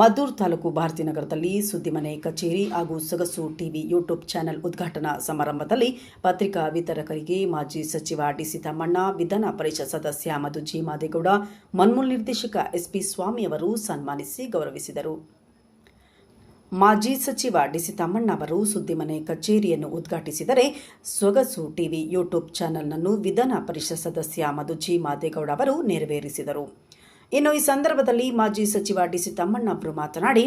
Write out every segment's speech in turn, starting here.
ಮದ್ದೂರು ತಾಲೂಕು ಭಾರತೀನಗರದಲ್ಲಿ ಸುದ್ದಿಮನೆ ಕಚೇರಿ ಹಾಗೂ ಸೊಗಸು ಟಿವಿ ಯೂಟ್ಯೂಬ್ ಚಾನೆಲ್ ಉದ್ಘಾಟನಾ ಸಮಾರಂಭದಲ್ಲಿ ಪತ್ರಿಕಾ ವಿತರಕರಿಗೆ ಮಾಜಿ ಸಚಿವ ಡಿಸಿ ತಮ್ಮಣ್ಣ ವಿಧಾನ ಪರಿಷತ್ ಸದಸ್ಯ ಮಧು ಜಿ ಮಾದೇಗೌಡ, ಮನ್ಮೂಲ್ ನಿರ್ದೇಶಕ ಎಸ್ಪಿ ಸ್ವಾಮಿಯವರು ಸನ್ಮಾನಿಸಿ ಗೌರವಿಸಿದರು. ಮಾಜಿ ಸಚಿವ ಡಿಸಿ ತಮ್ಮಣ್ಣ ಅವರು ಸುದ್ದಿಮನೆ ಕಚೇರಿಯನ್ನು ಉದ್ಘಾಟಿಸಿದರೆ ಸೊಗಸು ಟಿವಿ ಯೂಟ್ಯೂಬ್ ಚಾನೆಲ್ನನ್ನು ವಿಧಾನ ಪರಿಷತ್ ಸದಸ್ಯ ಮಧು ಜಿ ಮಾದೇಗೌಡ ಅವರು ನೆರವೇರಿಸಿದರು. ಇನ್ನು ಈ ಸಂದರ್ಭದಲ್ಲಿ ಮಾಜಿ ಸಚಿವ ಡಿಸಿ ತಮ್ಮಣ್ಣ ಅವರು ಮಾತನಾಡಿ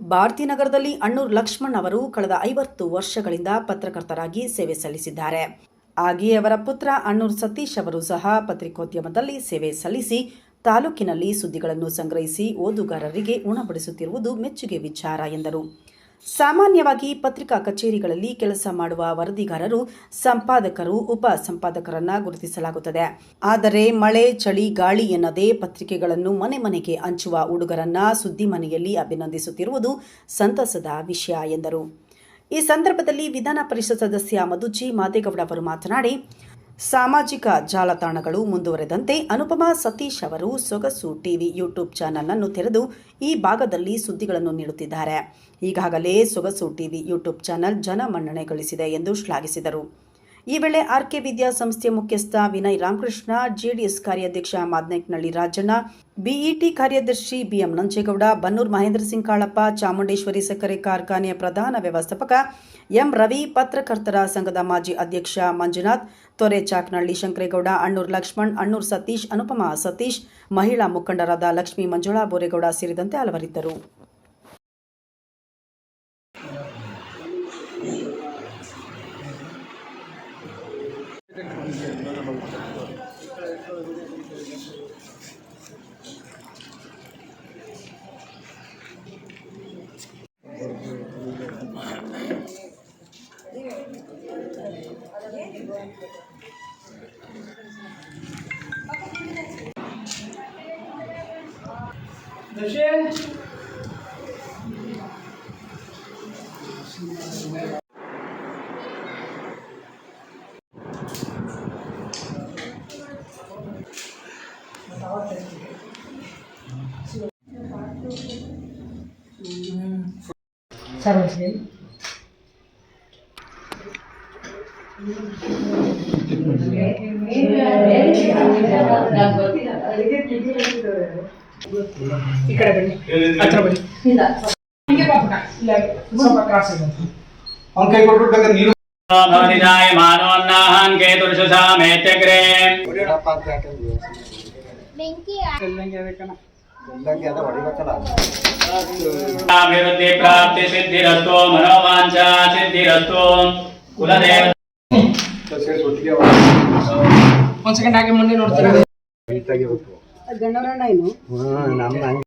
ಭಾರತೀನಗರದಲ್ಲಿ ಅಣ್ಣೂರು ಲಕ್ಷ್ಮಣ್ ಅವರು ಕಳೆದ ಐವತ್ತು ವರ್ಷಗಳಿಂದ ಪತ್ರಕರ್ತರಾಗಿ ಸೇವೆ ಸಲ್ಲಿಸಿದ್ದಾರೆ. ಹಾಗೆಯೇ ಅವರ ಪುತ್ರ ಅಣ್ಣೂರು ಸತೀಶ್ ಅವರು ಸಹ ಪತ್ರಿಕೋದ್ಯಮದಲ್ಲಿ ಸೇವೆ ಸಲ್ಲಿಸಿ, ತಾಲೂಕಿನಲ್ಲಿ ಸುದ್ದಿಗಳನ್ನು ಸಂಗ್ರಹಿಸಿ ಓದುಗಾರರಿಗೆ ಉಣಬಡಿಸುತ್ತಿರುವುದು ಮೆಚ್ಚುಗೆ ವಿಚಾರ ಎಂದರು. ಸಾಮಾನ್ಯವಾಗಿ ಪತ್ರಿಕಾ ಕಚೇರಿಗಳಲ್ಲಿ ಕೆಲಸ ಮಾಡುವ ವರದಿಗಾರರು, ಸಂಪಾದಕರು, ಉಪ ಸಂಪಾದಕರನ್ನ ಗುರುತಿಸಲಾಗುತ್ತದೆ. ಆದರೆ ಮಳೆ, ಚಳಿ, ಗಾಳಿ ಎನ್ನದೇ ಪತ್ರಿಕೆಗಳನ್ನು ಮನೆ ಮನೆಗೆ ಹಂಚುವ ಹುಡುಗರನ್ನ ಸುದ್ದಿ ಮನೆಯಲ್ಲಿ ಅಭಿನಂದಿಸುತ್ತಿರುವುದು ಸಂತಸದ ವಿಷಯ ಎಂದರು. ಈ ಸಂದರ್ಭದಲ್ಲಿ ವಿಧಾನ ಪರಿಷತ್ ಸದಸ್ಯ ಮಧುಜಿ ಮಾದೇಗೌಡ ಅವರು ಮಾತನಾಡಿ ಸಾಮಾಜಿಕ ಜಾಲತಾಣಗಳು ಮುಂದುವರೆದಂತೆ ಅನುಪಮಾ ಸತೀಶ್ ಅವರು ಸೊಗಸು ಟಿವಿ ಯೂಟ್ಯೂಬ್ ಚಾನೆಲ್ ಅನ್ನು ತೆರೆದು ಈ ಭಾಗದಲ್ಲಿ ಸುದ್ದಿಗಳನ್ನು ನೀಡುತ್ತಿದ್ದಾರೆ. ಈಗಾಗಲೇ ಸೊಗಸು ಟಿವಿ ಯೂಟ್ಯೂಬ್ ಚಾನೆಲ್ ಜನಮನ್ನಣೆ ಗಳಿಸಿದೆ ಎಂದು ಶ್ಲಾಘಿಸಿದರು. ಈ ವೇಳೆ ಆರ್ಕೆ ವಿದ್ಯಾಸಂಸ್ಥೆ ಮುಖ್ಯಸ್ಥ ವಿನಯ್ ರಾಮಕೃಷ್ಣ, ಜೆಡಿಎಸ್ ಕಾರ್ಯಾಧ್ಯಕ್ಷ ಮಾದನೇಕನಹಳ್ಳಿ ರಾಜಣ್ಣ, ಬಿಇಟಿ ಕಾರ್ಯದರ್ಶಿ ಬಿಎಂ ನಂಜೇಗೌಡ, ಬನ್ನೂರ್ ಮಹೇಂದ್ರ ಸಿಂಗ್ ಕಾಳಪ್ಪ, ಚಾಮುಂಡೇಶ್ವರಿ ಸಕ್ಕರೆ ಕಾರ್ಖಾನೆಯ ಪ್ರಧಾನ ವ್ಯವಸ್ಥಾಪಕ ಎಂ ರವಿ, ಪತ್ರಕರ್ತರ ಸಂಘದ ಮಾಜಿ ಅಧ್ಯಕ್ಷ ಮಂಜುನಾಥ್, ತೊರೆ ಚಾಕ್ನಹಳ್ಳಿ ಶಂಕರೇಗೌಡ, ಅಣ್ಣೂರ್ ಲಕ್ಷ್ಮಣ್, ಅಣ್ಣೂರ್ ಸತೀಶ್, ಅನುಪಮಾ ಸತೀಶ್, ಮಹಿಳಾ ಮುಖಂಡರಾದ ಲಕ್ಷ್ಮೀ ಮಂಜುಳಾ, ಬೋರೇಗೌಡ ಸೇರಿದಂತೆ ಹಲವರಿದ್ದರು. Michelle. ಸರೋಜಿನಿ ಈ ಕಡೆ ಬನ್ನಿ ಹತ್ರ ಬನ್ನಿ ಹಿಂಗೆ ಬಾ ಪುಟ್ಟ. ಇಲ್ಲ ಸ್ವಲ್ಪ ಕ್ರಾಸ್ ಇದೆ ಅವ್ನ ಕೈ ಕೊಟ್ಬಿಟ್ಟು ಬೇಕಾದ್ರೆ ನೀನು ಭವನಿದಾಯ ಮಾನವನ್ನಾಹಂ ಕೇತುರ್ಷಸಾ ಮೇತ್ಯಗ್ರೇ ಅಭಿವೃದ್ಧಿ ಪ್ರಾಪ್ತಿ ಸಿದ್ಧಿರಸ್ತು ಮನೋವಾಂಚ ಸಿದ್ಧಿರಸ್ತು ಕುಲದೇವ ಒಂದ್ ಸೆಕೆಂಡ್ ಹಾಗೆ. ಮುಂದೆ ನೋಡ್ತೀರಾ? ನಮ್ಮ